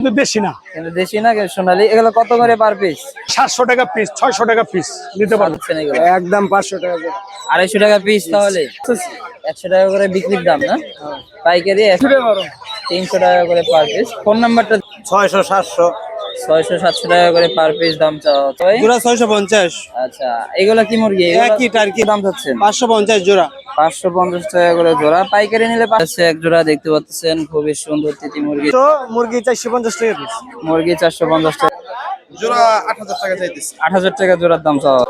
কিন্তু দেশি না। কিন্তু দেশি না সোনালি। এগুলো কত করে পার পিস সাতশো টাকা পিস ছয়শো টাকা পিস নিতে পারবেন এগুলো একদম পাঁচশো টাকা আড়াইশো টাকা পিস তাহলে? একশো টাকা করে বিক্রির দাম না? পাইকারি তিনশো টাকা করে পার পিস ফোন নাম্বারটা ছয়শো সাতশো। ছয়শো সাতশো টাকা করে পার পিস দাম চাওয়া জোড়া ছয়শো পঞ্চাশ। আচ্ছা এগুলা কি মুরগি? একই টার্কি। দাম চাচ্ছেন। পাঁচশো পঞ্চাশ জোড়া। পাঁচশো পঞ্চাশ টাকা করে জোড়া। পাইকারি নিলে পাচ্ছে এক জোড়া দেখতে পাচ্ছেন খুবই সুন্দর তিতি মুরগি। তো মুরগি চারশো পঞ্চাশ টাকা পিস মুরগি চারশো পঞ্চাশ টাকা। জোড়া আট হাজার টাকা চাইতেছে। আট হাজার টাকা জোড়ার দাম চাওয়া।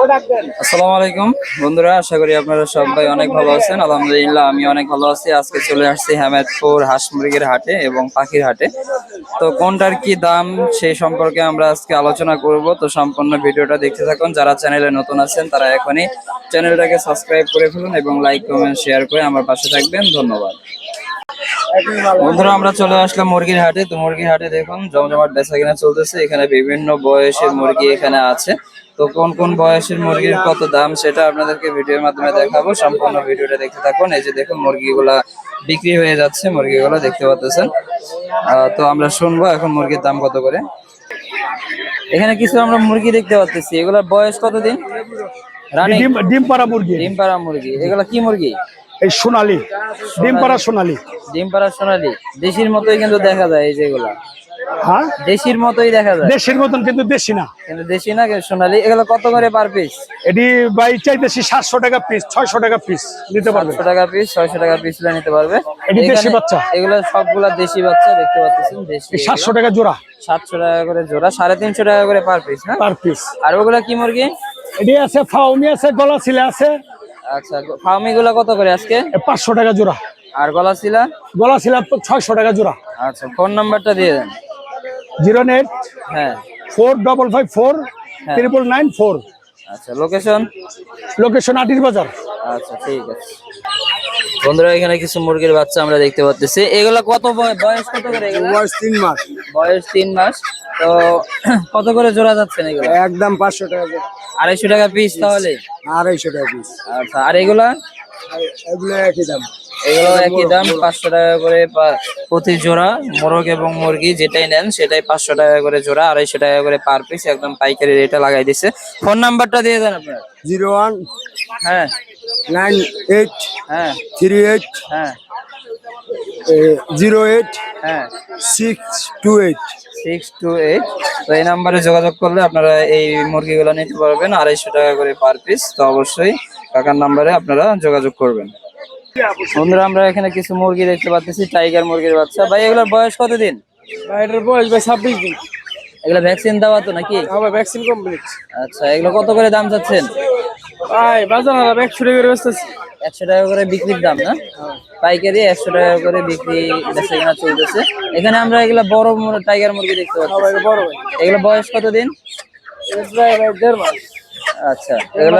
আসসালামু আলাইকুম। বন্ধুরা, আশা করি আপনারা সবাই অনেক ভালো আছেন। আলহামদুলিল্লাহ, আমি অনেক ভালো আছি। আজকে চলে আসছি হেমায়তপুর হাঁস মুরগির হাটে এবং পাখির হাটে। তো কোনটার কি দাম সেই সম্পর্কে আমরা আজকে আলোচনা করব। তো সম্পূর্ণ ভিডিওটা দেখতে থাকুন। যারা চ্যানেলে নতুন আছেন, তারা এখনই চ্যানেলটাকে সাবস্ক্রাইব করে ফেলুন এবং লাইক, কমেন্ট, শেয়ার করে আমার পাশে থাকবেন। ধন্যবাদ। বন্ধুরা, আমরা চলে আসলাম মুরগির হাটে। তো মুরগির হাটে দেখুন, জমজমাট বেচা কিনা চলতেছে। এখানে বিভিন্ন বয়সের মুরগি এখানে আছে। তো কোন কোন বয়সের মুরগির কত দাম সেটা আপনাদেরকে ভিডিওর মাধ্যমে দেখাবো। সম্পূর্ণ ভিডিওটা দেখতে থাকুন। এই যে দেখুন মুরগিগুলা বিক্রি হয়ে যাচ্ছে মুরগিগুলো দেখতে পাচ্ছেন। তো আমরা শুনব এখন মুরগির দাম কত করে। এখানে কিছু আমরা মুরগি দেখতে পাচ্ছি এগুলার বয়স কতদিন? ডিম পাড়া মুরগি। ডিম পাড়া মুরগি। এগুলা কি মুরগি? এই সোনালি। ডিম পাড়া সোনালি। ডিম পাড়া সোনালি। দেশির মতোই কিন্তু দেখা যায় এই যেগুলা হ্যাঁ? দেশির মতোই দেখা যায়। দেশের মতন কিন্তু দেশি না। কিন্তু দেশি না সোনালি। এগুলো কত করে পার পিস এটি বাই চাইতেছি সাতশো টাকা পিস ছয়শো টাকা পিস নিতে সাতশো টাকা পিস ছয়শো টাকা পিস নিতে পারবে। এটি দেশি বাচ্চা। এগুলো সবগুলা দেশি বাচ্চা দেখতে পাচ্ছেন দেশি সাতশো টাকা জোড়া। সাতশো টাকা করে জোড়া সাড়ে তিনশো টাকা করে পার পিস হ্যাঁ? পার পিস আর ওগুলা কি মুরগি? এটি আছে ফাউমি আছে গলা ছিলে আছে। আচ্ছা ফার্মি গুলা কত করে আজকে? পাঁচশো টাকা জোড়া। আর গলা ছিলা গলা ছিলে ছয়শো টাকা জোড়া। আচ্ছা ফোন নাম্বারটা দিয়ে দেন। জিরো এইট হ্যাঁ। Four double five four triple nine four. আচ্ছা লোকেশন? লোকেশন আটির বাজার। আচ্ছা ঠিক আছে। বন্ধুরা এখানে কিছু মুরগির বাচ্চা আমরা দেখতে পাচ্ছি এগুলা কত বয়- বয়স কত করে বয়স তিন মাস। বয়স তিন মাস। তো কত করে জোড়া যাচ্ছে এগুলো? একদম পাঁচশো টাকা আড়াইশো টাকা পিস তাহলে? আড়াইশো টাকা পিস আচ্ছা আর এগুলা? এগুলো একই দাম। এগুলো একই দাম পাঁচশো টাকা করে প্রতি জোড়া মোরগ এবং মুরগি যেটাই নেন সেটাই পাঁচশো টাকা করে জোড়া আড়াইশো টাকা করে পার পিস একদম পাইকারি রেটে লাগাই দিছে। ফোন নাম্বারটা দিয়ে দেন আপনার। জিরো ওয়ান হ্যাঁ। নাইন এইট হ্যাঁ। থ্রি এইট হ্যাঁ। জিরো এইট হ্যাঁ। Six two eight. Six two eight. তো এই নাম্বারে যোগাযোগ করলে আপনারা এই মুরগিগুলো নিতে পারবেন আড়াইশো টাকা করে পার পিস তো অবশ্যই কাকার নাম্বারে আপনারা যোগাযোগ করবেন। বন্ধুরা আমরা এখানে কিছু মুরগি দেখতে পাচ্ছি টাইগার মুরগির বাচ্চা। ভাই এগুলোর বয়স কতদিন? এটার বয়স ভাই ছাব্বিশ দিন। এগুলো ভ্যাকসিন দেওয়া তো নাকি? আমার ভ্যাকসিন কমপ্লিট আচ্ছা এগুলো কত করে দাম চাচ্ছেন? ভাই বাজার একশো টাকা করে বেচতেছি। একশো টাকা করে বিক্রির দাম না? পাইকারি একশো টাকা করে বিক্রি কেনা চলতেছে। এখানে আমরা এগুলা বড় টাইগার মুরগি দেখতে পাচ্ছি। বড় ভাই। এগুলো বয়স কতদিন? ভাই দেড় মাস। আচ্ছা এগুলো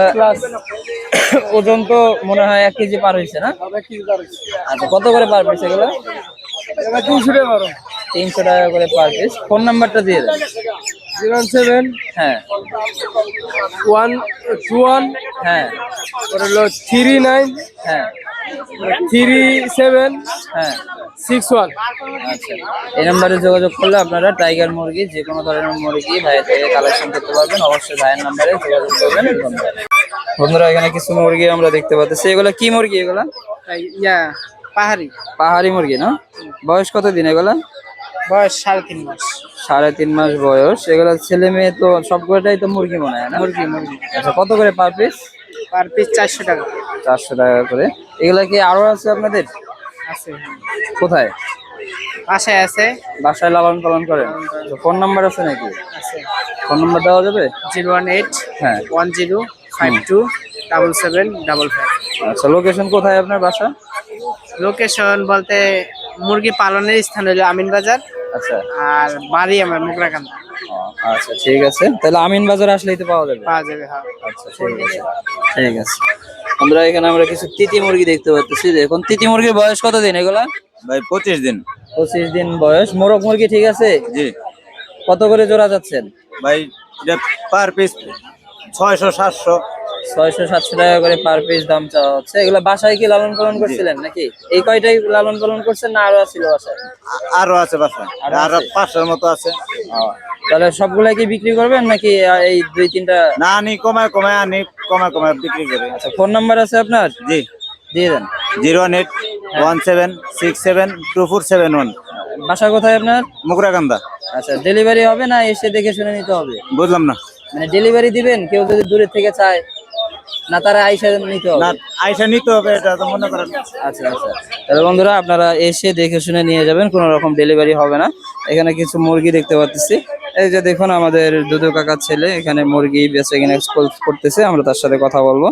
ওজন তো মনে হয় এক কেজি পার হয়েছে না? আচ্ছা কত করে পার পিস এগুলো? তিনশো টাকা করো তিনশো টাকা করে পার পিস ফোন নাম্বারটা দিয়ে দেন। জিরো সেভেন হ্যাঁ। ওয়ান টু ওয়ান হ্যাঁ। ওর হলো থ্রি নাইন হ্যাঁ। থ্রি সেভেন হ্যাঁ। Six one. আচ্ছা। এই নাম্বারে যোগাযোগ করলে আপনারা টাইগার মুরগি যে কোনো ধরনের মুরগি ভাইয়ের থেকে কালেকশন করতে পারবেন। অবশ্যই ভাইয়ের নাম্বারে যোগাযোগ করবেন। ধন্যবাদ। বন্ধুরা এখানে কিছু মুরগি আমরা দেখতে পাচ্ছি। এগুলা কি মুরগি এগুলা? ইয়া পাহাড়ি। পাহাড়ি মুরগি না? বয়স কত দিন এগুলা? বয়স সাড়ে তিন মাস। সাড়ে তিন মাস বয়স। এগুলা ছেলে মেয়ে তো সবকটাই তো মুরগি মনে হয় না? মুরগি মুরগি। আচ্ছা কত করে পার পিস পার পিস চারশো টাকা। চারশো টাকা করে। এগুলা কি আরও আছে আপনাদের? আছে কোথায়? বাসায় আছে। বাসায় লালন পালন করেন ফোন নাম্বার আছে নাকি? আছে। ফোন নাম্বার দেওয়া যাবে? জিরো ওয়ান এইট হ্যাঁ। One zero five two double seven double five. আচ্ছা লোকেশন কোথায় আপনার বাসা? লোকেশন বলতে মুরগি পালনের স্থান হলো আমিন বাজার আচ্ছা। আর বাড়ি আমার মুগরাকান্দা। ও, আচ্ছা ঠিক আছে। তাহলে আমিন বাজার আসলেই তো পাওয়া যাবে। পাওয়া যাবে হ্যাঁ। আচ্ছা ঠিক আছে। ঠিক আছে। আমরা এখানে আমরা কিছু তিতি মুরগি দেখতে পাচ্ছি। দেখুন তিতি মুরগির বয়স কত দিন এগুলা? ভাই পঁচিশ দিন। পঁচিশ দিন বয়স। মোরগ মুরগি ঠিক আছে? জি। কত করে জোড়া যাচ্ছেন? ভাই এটা পার পিস ছয়শো সাতশো। ছয়শো সাতশো টাকা করে পার পিস দাম চাওয়া হচ্ছে। এগুলো বাসায় কি লালন পালন করছিলেন নাকি? এই কয়টাই লালন পালন করছেন না আরও ছিল বাসায়? আরও আছে বাসা আরও? পাঁচশোর মতো আছে। তাহলে সবগুলা কি বিক্রি করবেন নাকি এই দুই তিনটা? না আনি কমায় কমায় আনি কমায় কমায় বিক্রি করে। আচ্ছা ফোন নাম্বার আছে আপনার? জি। দিয়ে দেন। Zero one eight one seven six seven two four seven one. বাসা কোথায় আপনার? মুকুরাকান্দা আচ্ছা ডেলিভারি হবে না এসে দেখে শুনে নিতে হবে? বুঝলাম না। মানে ডেলিভারি দিবেন কেউ যদি দূরে থেকে চায় না তারা আইসা নিতে হবে। না আইসা নিতে হবে এটা তো মনে করেন। আচ্ছা আচ্ছা। তাহলে বন্ধুরা আপনারা এসে দেখে শুনে নিয়ে যাবেন কোনো রকম ডেলিভারি হবে না। এখানে কিছু মুরগি দেখতে পাচ্ছি। এই যে দেখুন আমাদের দুদু কাকার ছেলে এখানে মুরগি বেচে কিনে করতেছে আমরা তার সাথে কথা বলব।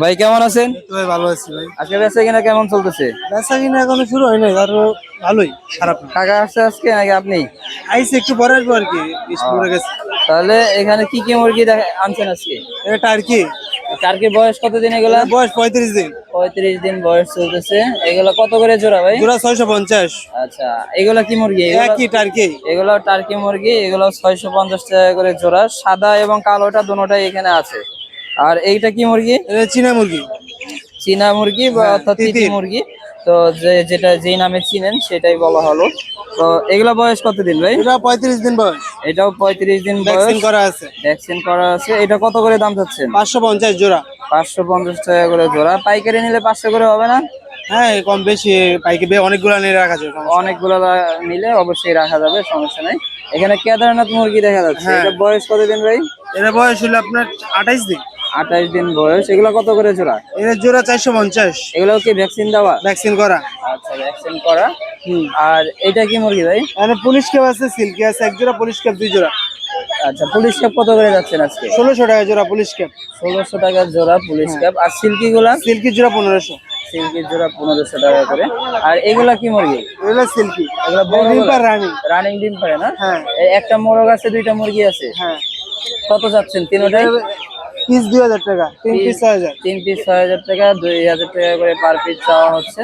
ভাই কেমন আছেন? ভাই ভালো আছি ভাই। আজকে বেচে কিনা কেমন চলতেছে? বেচা কিনা এখনও শুরু হয় নাই আরও ভালোই খারাপ কাকা আসছে আজকে নাকি আপনি? আইসি একটু পরে আসব আর কি গেছে। তাহলে এখানে কি কি মুরগি আনছেন আজকে? এটা টার্কি। কি টার্কির বয়স কতদিন এগুলা? বয়স পঁয়ত্রিশ দিন। পঁয়ত্রিশ দিন বয়স চলতেছে। এগুলা কত করে জোড়া ভাই? জোড়া ছয়শো পঞ্চাশ। আচ্ছা এগুলা কি মুরগি? একই টার্কি। এগুলো টার্কি মুরগি এগুলো ছয়শো পঞ্চাশ টাকা করে জোড়া। সাদা এবং কালোটা দুটোটাই এখানে আছে। আর এইটা কি মুরগি? চীনা মুরগি। চীনা মুরগি বা অর্থাৎ মুরগি। তো যে যেটা যেই নামে চিনেন সেটাই বলা হলো। তো এগুলা বয়স কতদিন ভাই? এটা পঁয়ত্রিশ দিন বয়স। এটাও পঁয়ত্রিশ দিন বয়স। ভ্যাকসিন করা আছে। ভ্যাকসিন করা আছে। এটা কত করে দাম চাচ্ছেন? পাঁচশো পঞ্চাশ জোড়া। পাঁচশো পঞ্চাশ টাকা করে জোড়া। পাইকারি নিলে পাঁচশো করে হবে না? হ্যাঁ কম বেশি পাইকে অনেকগুলো নিয়ে রাখা যায় অনেকগুলো নিলে অবশ্যই রাখা যাবে সমস্যা নাই। এখানে কেদারনাথ মুরগি দেখা যাচ্ছে। হ্যাঁ। এটা বয়স কতদিন ভাই? এটা বয়স হলো আপনার আঠাইশ দিন। আঠাশ দিন বয়স এগুলো কত করে জোড়া? এটা জোড়া চারশো পঞ্চাশ। এগুলো কি ভ্যাকসিন দেওয়া? ভ্যাকসিন করা। আচ্ছা ভ্যাকসিন করা। আর এটা কি মুরগি ভাই? এখানে পুলিশ ক্যাপ আছে সিল্কি আছে এক জোড়া পুলিশ ক্যাপ দুই জোড়া। আচ্ছা পুলিশ ক্যাপ কত করে যাচ্ছেন আজকে? ষোলোশো টাকা জোড়া পুলিশ ক্যাপ। ষোলোশো টাকার জোড়া পুলিশ ক্যাপ। আর সিল্কি গুলা সিল্কি জোড়া পনেরোশো। সিল্কির জোড়া পনেরোশো টাকা করে। আর এগুলা কি মুরগি? এগুলো সিল্কি। এগুলা বড় রিম্পার রানি। রানিং ডিম পারে না? হ্যাঁ। একটা মোরগ আছে দুইটা মুরগি আছে। হ্যাঁ। কত যাচ্ছেন তিনোটাই পিস দুই হাজার টাকা তিন পিস ছয় হাজার। তিন পিস ছয় হাজার টাকা দুই হাজার টাকা করে পার পিস চাওয়া হচ্ছে।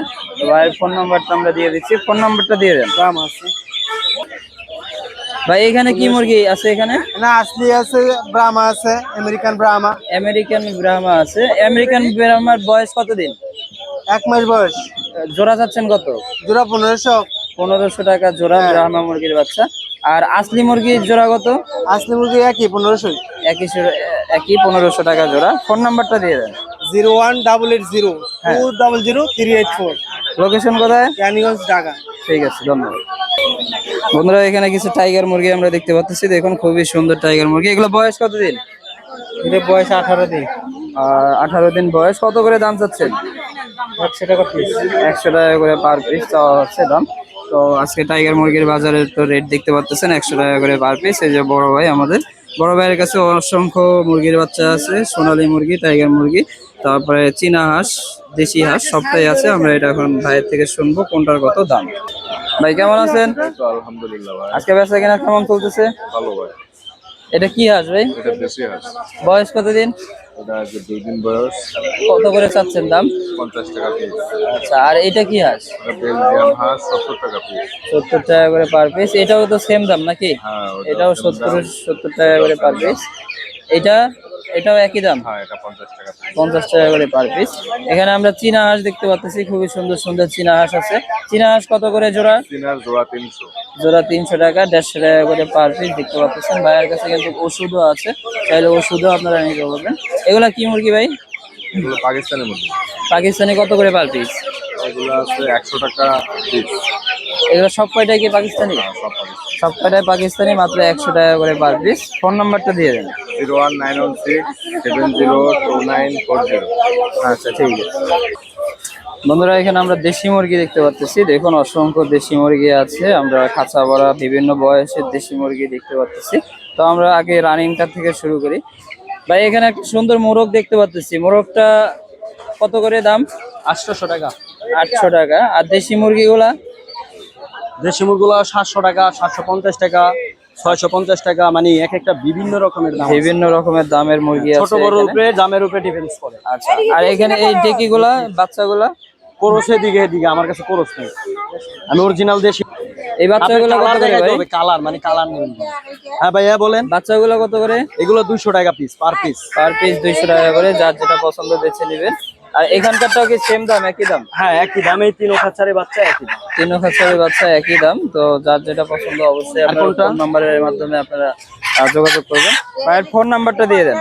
ভাইয়ের ফোন নাম্বারটা আমরা দিয়ে দিচ্ছি। ফোন নাম্বারটা দিয়ে দেন। দাম আছে। ভাই এখানে কি মুরগি আছে এখানে? না আসলি আছে ব্রাহ্মা আছে আমেরিকান ব্রাহ্মা। আমেরিকান ব্রাহ্মা আছে। আমেরিকান ব্রাহ্মার বয়স কতদিন? এক মাস বয়স। জোড়া যাচ্ছেন কত? জোড়া পনেরোশো। পনেরোশো টাকা জোড়া ব্রাহ্মা মুরগির বাচ্চা। আর আসলি মুরগির জোড়া কত? আসলি মুরগি একই পনেরোশো একই একই পনেরোশো টাকা জোড়া। ফোন নাম্বারটা দিয়ে দেন। Zero one double eight zero two double zero three eight four. Location কোথায়? ক্যানিগঞ্জ ঢাকা। ঠিক আছে ধন্যবাদ। বন্ধুরা এখানে কিছু টাইগার মুরগি আমরা দেখতে পাচ্ছি। দেখুন খুবই সুন্দর টাইগার মুরগি। এগুলো বয়স কতদিন এটা বয়স আঠারো দিন। আর আঠারো দিন বয়স কত করে দাম চাচ্ছেন? একশো টাকা পিস একশো টাকা করে পার পিস চাওয়া হচ্ছে দাম। তো আজকে টাইগার মুরগির বাজারের তো রেট দেখতে পাচ্ছেন একশো টাকা করে পার পিস এই যে বড় ভাই আমাদের। বড় ভাইয়ের কাছে অসংখ্য মুরগির বাচ্চা আছে সোনালী মুরগি টাইগার মুরগি তারপরে চীনা হাঁস দেশি হাঁস সবটাই আছে। আমরা এটা এখন ভাইয়ের থেকে শুনব কোনটার কত দাম। ভাই কেমন আছেন? আলহামদুলিল্লাহ আজকে বেচা কেনা কেমন চলতেছে? ভালো ভাই। এটা কি হাঁস ভাই? বয়স কতদিন? এটা যে দুই দিন বয়স। কত করে চাচ্ছেন দাম? পঞ্চাশ টাকা পিস আচ্ছা আর এটা কি হাঁস? বেলজিয়াম হাঁস সত্তর টাকা পিস সত্তর টাকা করে পার পিস এটাও তো সেম দাম নাকি? হ্যাঁ এটাও সত্তর। সত্তর টাকা করে পার পিস এটা এটাও একই দাম? হ্যাঁ এটা পঞ্চাশ টাকা পিস পঞ্চাশ টাকা করে পার পিস এখানে আমরা চীনা হাঁস দেখতে পাচ্ছি খুবই সুন্দর সুন্দর চীনা হাঁস আছে। চীনা হাঁস কত করে জোড়া? তিনার জোড়া তিনশো। জোড়া তিনশো টাকা দেড়শো টাকা করে পার পিস দেখতে পাচ্ছেন। ভাইয়ের কাছে কিন্তু ওষুধও আছে। চাইলে ওষুধও আপনারা নিতে পারবেন। এগুলা কি মুরগি ভাই? এগুলো পাকিস্তানি মুরগি। পাকিস্তানি কত করে পার পিস এগুলো আছে একশো টাকা পিস এগুলো সব কয়টাই কি পাকিস্তানি? সব পাকিস্তানি। সব কয়টাই পাকিস্তানি মাত্র একশো টাকা করে পার পিস ফোন নাম্বারটা দিয়ে দেন। Zero one nine one six seven zero two nine four zero. আচ্ছা ঠিক আছে। বন্ধুরা এখানে আমরা দেশি মুরগি দেখতে পাচ্ছি দেখুন অসংখ্য দেশি মুরগি আছে। আমরা খাঁচা ভরা বিভিন্ন বয়সের দেশি মুরগি দেখতে পাচ্ছি তো আমরা আগে রানিংটা থেকে শুরু করি। ভাই এখানে একটা সুন্দর মোরগ দেখতে পাচ্ছি। মোরগটা কত করে দাম? আটশোশো টাকা। আটশো টাকা। আর দেশি মুরগিগুলা? দেশি মুরগিগুলা সাতশো টাকা সাতশো পঞ্চাশ টাকা ছয়শো পঞ্চাশ টাকা মানে এক একটা বিভিন্ন রকমের দাম বিভিন্ন রকমের দামের মুরগি আছে ছোট বড় উপরে দামের উপরে ডিফেন্স করে। আচ্ছা আর এখানে এই ডেকিগুলা বাচ্চাগুলা? কোরসের দিকে দিকে আমার কাছে কোরস নেই। আমি অরিজিনাল দেশি এই বাচ্চাগুলো কত করে ভাই? কালার মানে কালার নেবেন হ্যাঁ ভাইয়া বলেন। বাচ্চাগুলো কত করে? এগুলো দুশো টাকা piece per piece per piece দুইশো টাকা করে যার যেটা পছন্দ বেছে নেবেন। আর এখানকারটাও কি সেম দাম একই দাম? হ্যাঁ একই দামে। তিন খাচ্চারে বাচ্চা একই দাম। তিন খাচ্ছারের বাচ্চা একই দাম তো যার যেটা পছন্দ অবশ্যই আপনার কোনটা? ফোন নাম্বারের মাধ্যমে আপনারা যোগাযোগ করবেন। ভাইয়ের ফোন নাম্বারটা দিয়ে দেন।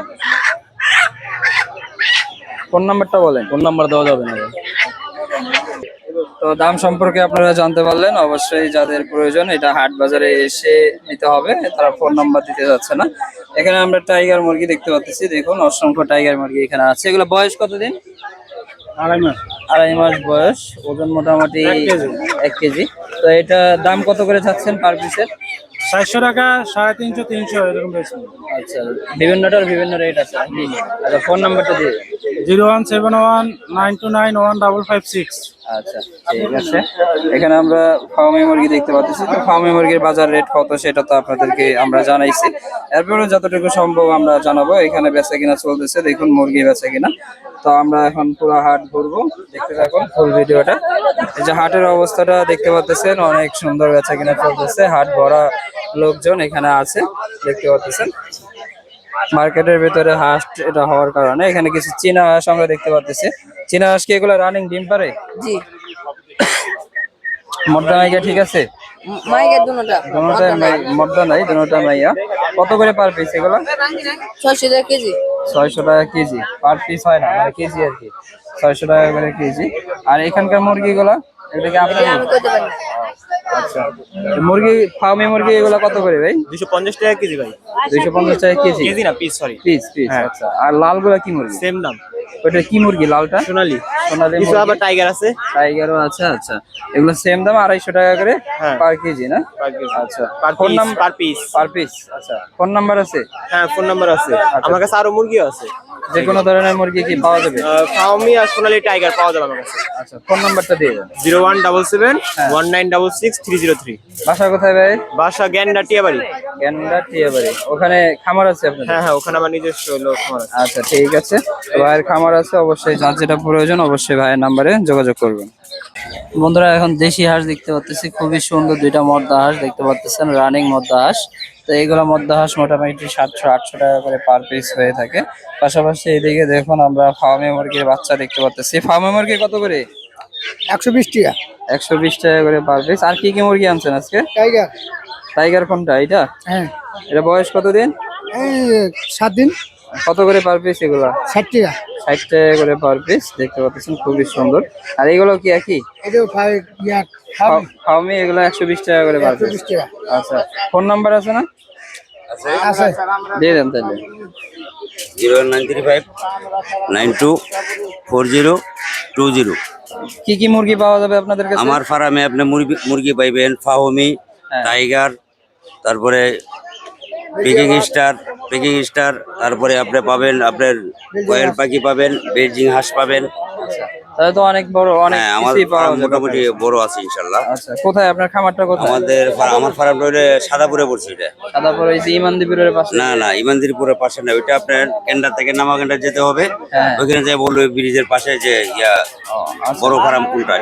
ফোন নাম্বারটা বলেন। ফোন নাম্বার দেওয়া যাবে না। ভাই। তো দাম সম্পর্কে আপনারা জানতে পারলেন অবশ্যই যাদের প্রয়োজন এটা হাট বাজারে এসে নিতে হবে তারা ফোন নাম্বার দিতে যাচ্ছে না। এখানে আমরা টাইগার মুরগি দেখতে পাচ্ছি দেখুন অসংখ্য টাইগার মুরগি এখানে আছে। এগুলো বয়স কতদিন? আড়াই মাস। আড়াই মাস বয়স ওজন মোটামুটি এক কেজি। তো এটা দাম কত করে চাচ্ছেন পার পিসের চারশো টাকা সাড়ে তিনশো তিনশো এরকম বেশি। আচ্ছা বিভিন্নটার বিভিন্ন রেট আছে। আচ্ছা ফোন নাম্বারটা দিয়ে। Zero one seven one nine two nine one double five six. আচ্ছা ঠিক আছে। এখানে আমরা ফার্মি মুরগি দেখতে পাচ্ছি। তো ফার্মি মুরগির বাজার রেট কত সেটা তো আপনাদেরকে আমরা জানাইছি। এরপরে যতটুকু সম্ভব আমরা জানাব এখানে বেচা কিনা চলতেছে। দেখুন মুরগি বেচা কিনা। তো আমরা এখন পুরো হাট ঘুরবো। দেখতে থাকুন ফুল ভিডিওটা এই যে হাটের অবস্থাটা দেখতে পাচ্ছেন অনেক সুন্দর বেচা কিনা চলতেছে। হাট ভরা লোকজন এখানে আছে দেখতে পাচ্ছেন। মার্কেটের ভিতরে হাঁস এটা হওয়ার কারণে এখানে কিছু চীনা হাঁস আমরা দেখতে পাচ্ছি। চীনা হাঁস কি এগুলো রানিং ডিম পারে? জি। মদ্দা মাইয়া ঠিক আছে? মাইকের দুটা। দুটোটাই মাই- মদ্দা নাই দুটোটা মাইয়া। কত করে পার পিস এগুলো? ছয়শো টাকা কেজি। ছয়শো টাকা কেজি। পার পিস হয় না মানে কেজি আর কি। ছয়শো টাকা করে কেজি। আর এখানকার মুরগিগুলো? এগুলো কি আপনার? আমি করতে পারি আচ্ছা। মুরগি ফার্মে মুরগি এগুলো কত করে ভাই? দুশো পঞ্চাশ টাকা কেজি ভাই। দুইশো পঞ্চাশ টাকা কেজি? কেজি না পিস সরি পিস পিস আচ্ছা। আর লালগুলা কি মুরগি? সেম দাম। ওটা কি মুরগি লালটা? সোনালি। সোনালি কিছু আবার টাইগার আছে। টাইগারও আছে আচ্ছা। এগুলো সেম দাম আড়াইশো টাকা করে হ্যাঁ। পার কেজি না। আচ্ছা। Per phone number per piece per piece আচ্ছা। ফোন নাম্বার আছে? হ্যাঁ ফোন নাম্বার আছে। আমার কাছে আরও মুরগিও আছে। যে কোনো ধরনের মুরগি কি পাওয়া যাবে? ফাউমি আর সোনালি টাইগার পাওয়া যাবে আমার কাছে। আচ্ছা ফোন নাম্বারটা দিয়ে দেন। Zero one double seven one nine double six three zero three. বাসা কোথায় ভাই? বাসা গ্যান্ডা টিয়াবাড়ি। গ্যান্ডা টিয়াবাড়ি। ওখানে খামার আছে আপনাদের? হ্যাঁ হ্যাঁ ওখানে আমার নিজস্ব আছে। আচ্ছা ঠিক আছে। ভাইয়ের খামার আছে অবশ্যই যার যেটা প্রয়োজন অবশ্যই ভাইয়ের নাম্বারে যোগাযোগ করবেন। বন্ধুরা এখন দেশি হাঁস দেখতে পাচ্ছি খুবই সুন্দর দুইটা মদ্দা হাঁস দেখতে পাচ্ছেন রানিং মদ্দা হাঁস। তো এইগুলো মদ্দা হাঁস মোটামুটি সাতশো আটশো টাকা করে পার পিস হয়ে থাকে। পাশাপাশি এদিকে দেখুন আমরা ফার্মে মুরগির বাচ্চা দেখতে পাচ্ছি ফার্মে মুরগি কত করে? একশো বিশ টাকা। একশো বিশ টাকা করে পার পিস আর কি কি মুরগি আনছেন আজকে? টাইগার। টাইগার কোনটা এটা হ্যাঁ। এটা বয়স কতদিন? এই সাত দিন। কত করে পার পিস এগুলা? ষাট টাকা। ষাট টাকা করে পার পিস দেখতে পাচ্ছেন খুবই সুন্দর। আর এগুলো কি একই? ফাইভ এগুলো? একশো বিশ টাকা করে পার পিস আচ্ছা ফোন নাম্বার আছে না? দিয়ে দেন তাহলে। Zero nine three five nine two four zero two zero. কি কি মুরগি পাওয়া যাবে আপনাদের কাছে? আমার ফার্মে আপনি মুরগি মুরগি পাইবেন ফাহমি হ্যাঁ। টাইগার তারপরে পিকিং স্টার পিকিং স্টার তারপরে আপনি পাবেন আপনার কোয়েল পাখি পাবেন বেজিং হাঁস পাবেন। তাহলে তো অনেক বড় অনেক হ্যাঁ আমার পাওয়া যাবে মোটামুটি বড় আছে ইনশাল্লাহ। আচ্ছা কোথায় আপনার খামারটা কোথায়? আমাদের আমার ফার্ম রইলে সাদাপুরে পড়ছে এটা। তারপর ওই যে ইমানদিপুরের পাশে? না না পাশে না ওইটা আপনার থেকে নামাকেন্ডা যেতে হবে। হ্যাঁ। ওইখানে যে বলবে ব্রিজের পাশে যে ইয়া বড় ফার্ম কোনটা?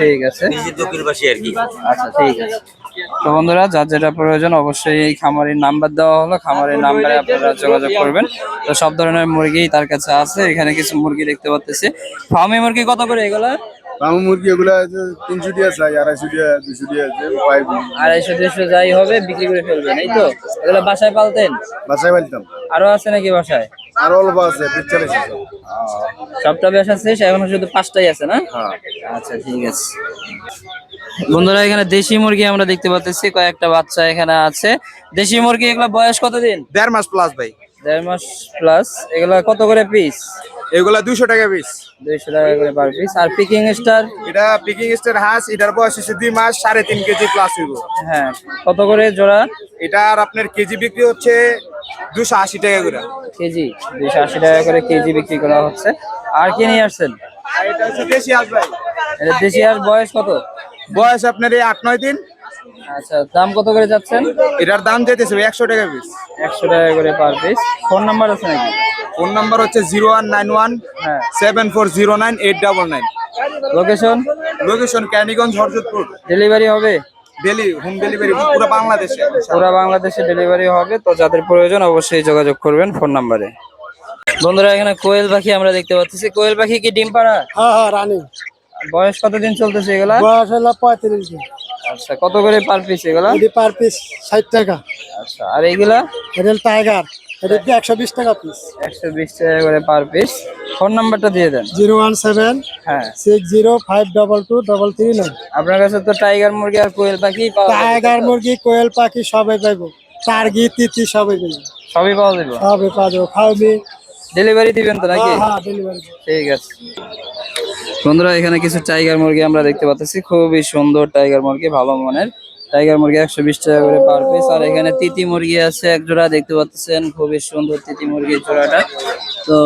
ঠিক আছে। ব্রিজের দক্ষিণ পাশে আর কি। আচ্ছা ঠিক আছে। তো বন্ধুরা যার যেটা প্রয়োজন অবশ্যই এই খামারের নাম্বার দেওয়া হলো। খামারের নাম্বারে আপনারা যোগাযোগ করবেন। তো সব ধরনের মুরগি তার কাছে আছে। এখানে কিছু মুরগি দেখতে পাচ্ছি ফার্মি মুরগি কত করে এগুলা? মুরগি এগুলো তিনশো চাই আড়াইশো দুশো যাই হবে বিক্রি করে ফেলবেন এই তো? এগুলো বাসায় পালতেন? বাসায় পাইতাম আরও আছে নাকি বাসায়? আর অল্প আছে সবটা বেশ আছে এখন শুধু পাঁচটাই আছে না? আচ্ছা ঠিক আছে। বন্ধুরা এখানে দেশি মুরগি আমরা দেখতে পাচ্ছি কয়েকটা বাচ্চা এখানে আছে। দেশি মুরগি এগুলো বয়স কতদিন? দেড় মাস প্লাস ভাই। দেড় মাস প্লাস এগুলো কত করে পিস এগুলা দুইশো টাকা পিস দুইশো টাকা করে পার পিস আর পিকিং স্টার এটা পিকিং স্টার হাঁস এটার বয়স হচ্ছে দুই মাস সাড়ে তিন কেজি প্লাস হইব। হ্যাঁ কত করে জোড়া? এটার আপনার কেজি বিক্রি হচ্ছে দুশো আশি টাকা করে। কেজি দুইশো আশি টাকা করে কেজি বিক্রি করা হচ্ছে। আর কি নিয়ে আসছেন? এটা হচ্ছে দেশি হাঁস ভাই। এটা দেশি হাঁস বয়স কত? বয়স আপনার এই আট নয় দিন? আচ্ছা দাম কত করে যাচ্ছেন? এটার দাম যেতেছে একশো টাকা পিস একশো টাকা করে পার পিস ফোন নাম্বার আছে নাকি? ফোন নাম্বার হচ্ছে জিরো ওয়ান নাইন ওয়ান হ্যাঁ। Seven four zero nine eight double nine. Location location Kaniganj Harjatpur delivery হবে? ডেলি হোম ডেলিভারি পুরো বাংলাদেশে। পুরো বাংলাদেশে ডেলিভারি হবে তো যাদের প্রয়োজন অবশ্যই যোগাযোগ করবেন ফোন নাম্বারে বন্ধুরা এখানে কোয়েল পাখি আমরা দেখতে পাচ্ছি। কোয়েল পাখি কি ডিম পাড়া হ্যাঁ হ্যাঁ রানি। বয়স কতদিন চলতেছে এগুলা? বয়স হলো পঁয়ত্রিশ দিন। আচ্ছা কত করে পার পিস এগুলা? পার পিস ষাট টাকা। আচ্ছা আর এইগুলা এটা টাইগার এটা হচ্ছে একশো বিশ টাকা পিস একশো বিশ টাকা করে পার পিস ফোন নাম্বারটা দিয়ে দেন। জিরো ওয়ান সেভেন হ্যাঁ। Six zero five double two double three nine. আপনার কাছে তো টাইগার মুরগি আর কোয়েল পাখি টাইগার মুরগি কোয়েল পাখি সবাই পাইবো। টার্গি তিতি সবাই পাইবো। সবই পাওয়া যাবে? সবাই পাবো খাওয়াবি। ডেলিভারি দিবেন তো নাকি? হ্যাঁ ডেলিভারি ঠিক আছে। বন্ধুরা, এখানে কিছু টাইগার মুরগি আমরা দেখতে পাচ্ছি। খুবই সুন্দর টাইগার মুরগি, ভালো মানের। টাইগার মুরগি একশো বিশ টাকা করে পার পিস আর এখানে তিতি মুরগি আছে, এক জোড়া দেখতে পাচ্ছেন। খুবই সুন্দর তিতি মুরগির জোড়াটা। তো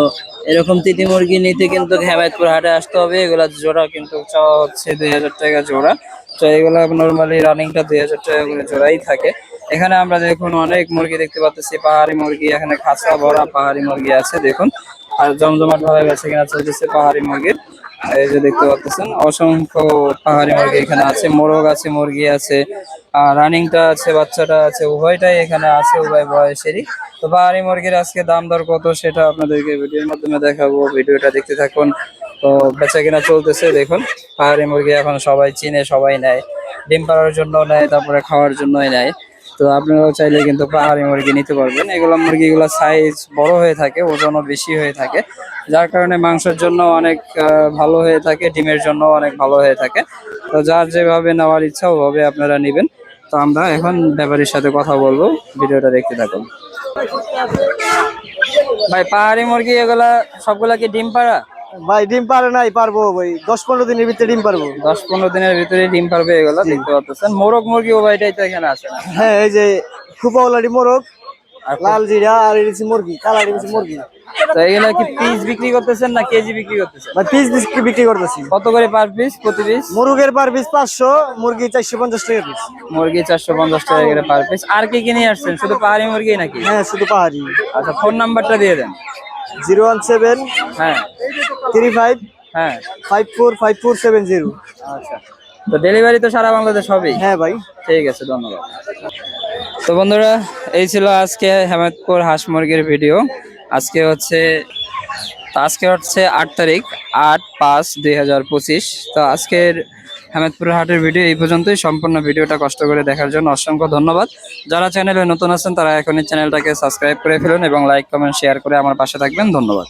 এরকম তিতি মুরগি নিতে কিন্তু হেমায়তপুর হাটে আসতে হবে। এগুলা জোড়া কিন্তু চাওয়া হচ্ছে দুই হাজার টাকা জোড়া। তো এগুলা নর্মালি রানিংটা দুই হাজার টাকা করে জোড়াই থাকে। এখানে আমরা দেখুন অনেক মুরগি দেখতে পাচ্ছি পাহাড়ি মুরগি, এখানে খাঁচা ভরা পাহাড়ি মুরগি আছে, দেখুন। আর জমজমাট ভাবে বেচা কিনা চলতেছে পাহাড়ি মুরগির। এই যে দেখতে পাচ্ছেন, অসংখ্য পাহাড়ি মুরগি এখানে আছে, মোরগ আছে, মুরগি আছে, আর রানিংটা আছে, বাচ্চাটা আছে, উভয়টাই এখানে আছে, উভয় বয়সেরই। তো পাহাড়ি মুরগির আজকে দাম দর কত সেটা আপনাদেরকে ভিডিওর মাধ্যমে দেখাবো, ভিডিওটা দেখতে থাকুন। তো বেচা কিনা চলতেছে, দেখুন, পাহাড়ি মুরগি এখন সবাই চিনে, সবাই নেয়। ডিম পাড়ার জন্য নেয়, তারপরে খাওয়ার জন্যই নেয়। তো আপনারাও চাইলে কিন্তু পাহাড়ি মুরগি নিতে পারবেন। এগুলো মুরগিগুলো সাইজ বড় হয়ে থাকে, ওজনও বেশি হয়ে থাকে। যার কারণে মাংসের জন্য অনেক ভালো হয়ে থাকে, ডিমের জন্য অনেক ভালো হয়ে থাকে। তো যার যেভাবে নেওয়ার ইচ্ছা ওভাবে আপনারা নেবেন। তো আমরা এখন ব্যাপারীর সাথে কথা বলব, ভিডিওটা দেখতে থাকুন। ভাই, পাহাড়ি মুরগি এগুলা সবগুলা কি ডিম পাড়া? ভাই ডিম পারে নাই পারব ভাই। দশ পনেরো দিনের ভিতরে ডিম পারব। দশ পনেরো দিনের ভিতরে ডিম পারবে এগুলা দেখতে পাচ্ছেন। মোরগ মুরগি ও ভাইটাই তো এখানে আছে। হ্যাঁ এই যে খুপাওয়ালারি মোরগ আর লাল জিরা আর এদিকে মুরগি কালার এদিকে মুরগি। তো এগুলা কি পিস বিক্রি করতেছেন না কেজি বিক্রি করতেছেন? ভাই পিস পিস বিক্রি করতেছি। কত করে পার পিস প্রতি পিস? মুরগের পার পিস পাঁচশো মুরগি চারশো পঞ্চাশ টাকা পিস। মুরগি চারশো পঞ্চাশ টাকা করে পার পিস। আর কি কি নিয়ে আসছেন? শুধু পাহাড়ি মুরগি নাকি? হ্যাঁ শুধু পাহাড়ি। আচ্ছা ফোন নাম্বারটা দিয়ে দেন। জিরো ওয়ান সেভেন হ্যাঁ। থ্রি ফাইভ হ্যাঁ। Five four five four seven zero আচ্ছা। তো ডেলিভারি তো সারা বাংলাদেশ হবেই হ্যাঁ ভাই। ঠিক আছে ধন্যবাদ। তো বন্ধুরা এই ছিল আজকে হেমায়তপুর হাঁস মুরগির ভিডিও আজকে হচ্ছে আজকে হচ্ছে আট তারিখ আট পাঁচ দুই হাজার পঁচিশ। তো আজকের হেমায়তপুর হাটের ভিডিও এই পর্যন্তই। সম্পূর্ণ ভিডিওটা কষ্ট করে দেখার জন্য অসংখ্য ধন্যবাদ। যারা চ্যানেলে নতুন আছেন তারা এখনই চ্যানেলটাকে সাবস্ক্রাইব করে ফেলুন এবং লাইক কমেন্ট শেয়ার করে আমার পাশে থাকবেন। ধন্যবাদ।